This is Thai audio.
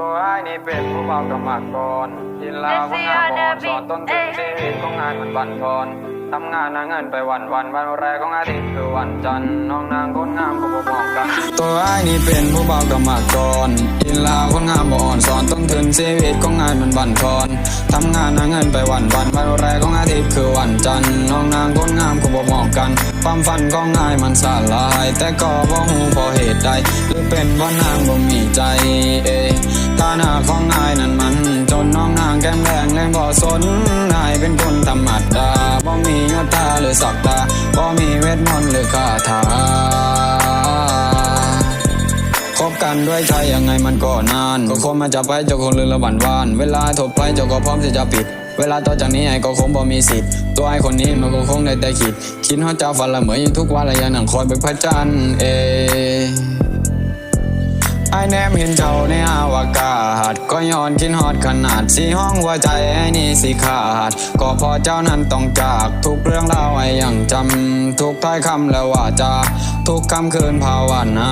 ตัวไอ้นี่เป็นผู้เบากรรมกรกินลาก็งาบอนสอนต้นทุนชีวิตของงานมันบั่นทอนทำงานหาเงินไปวันวันวันแรกของอาทิตย์คือวันจันทร์น้องนางคนงามก็บ่มองกัน ตัวไอ้นี่เป็นผู้เบากรรมกรกินลาคนงามบ่อ่อนสอนต้นทุนชีวิตของงานมันบั่นทอนทำงานหาเงินไปวันวันวันแรกของอาทิตย์คือวันจันทร์น้องนางคนงามก็บ่มองกัน ความฝันของงายมันสลาย แต่ก็บ่ฮู้เพราะเหตุใดหรือเป็นเพราะนางบ่มีใจเอ ยฐานะของงายนั้นมัน จนน้องนางแก้มแดงเลยบ่สนนายเป็นคนธรรมดาบ่มียศตาหรือศักดาบ่มีเวทมนต์หรือคาถาคบกันด้วยใจยังไงมันก็นาน ก็คงมาจะไปเจ้าคงลืมละหวันวาน เวลาถบไปเจ้าก็พร้อมที่จะปิดเวลาต่อจากนี้ไอ้ก็คงบ่มีสิทธิ์ ตัวไอ้คนนี้มันก็คงได้แต่คิด คิดฮอดเจ้าฝันละเหมือนอยู่ทุกวันละยังนั่งคอยเบิกพระจันทร์เอ ไอแนมเห็นเจ้าในอวกาศ ก็ย้อนกินฮอดขนาดสีห้องหัวใจไอนี่สิขาด ก็พอเจ้านั้นต้องจาก ทุกเรื่องราวไอยังจำ ทุกถ้อยคำและว่าจาทุกคำคืนภาวนา